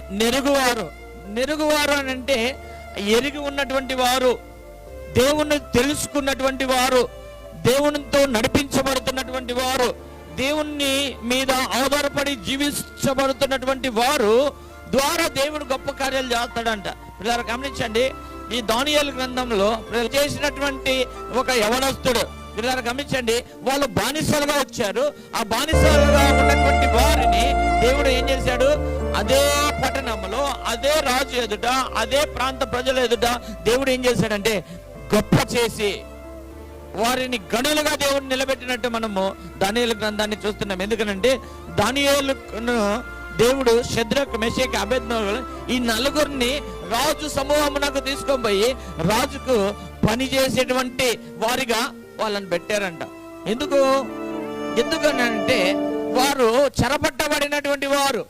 దేవుని నెరుగువారు. నెరుగువారు అని అంటే ఎరిగి ఉన్నటువంటి వారు దేవుణ్ణి తెలుసుకున్నటువంటి వారు దేవునితో నడిపించబడుతున్నటువంటి వారు దేవుణ్ణి మీద ఆధారపడి జీవించబడుతున్నటువంటి వారు ద్వారా దేవుడు గొప్ప కార్యాలు చేస్తాడంట. పిల్లలు గమనించండి ఈ దానియాల గ్రంథంలో చేసినటువంటి ఒక యవనస్తుడు. పిల్లలు గమనించండి వాళ్ళు బానిసలుగా వచ్చారు. ఆ బానిసలుగా ఉన్నటువంటి అదే పట్టణంలో అదే రాజు ఎదుట అదే ప్రాంత ప్రజల ఎదుట దేవుడు ఏం చేశాడంటే గొప్ప చేసి వారిని గనులుగా దేవుడు నిలబెట్టినట్టు మనము దానియేలు గ్రంథాన్ని చూస్తున్నాం. ఎందుకనంటే దానియేలును దేవుడు శద్రక్ మెషేక్ అభ్యర్థులు ఈ నలుగురిని రాజు సమూహమునకు తీసుకొని పోయి రాజుకు పని చేసేటువంటి వారిగా వాళ్ళని పెట్టారంట. ఎందుకు? ఎందుకనంటే వారు చెరపట్టబడినటువంటి వారు.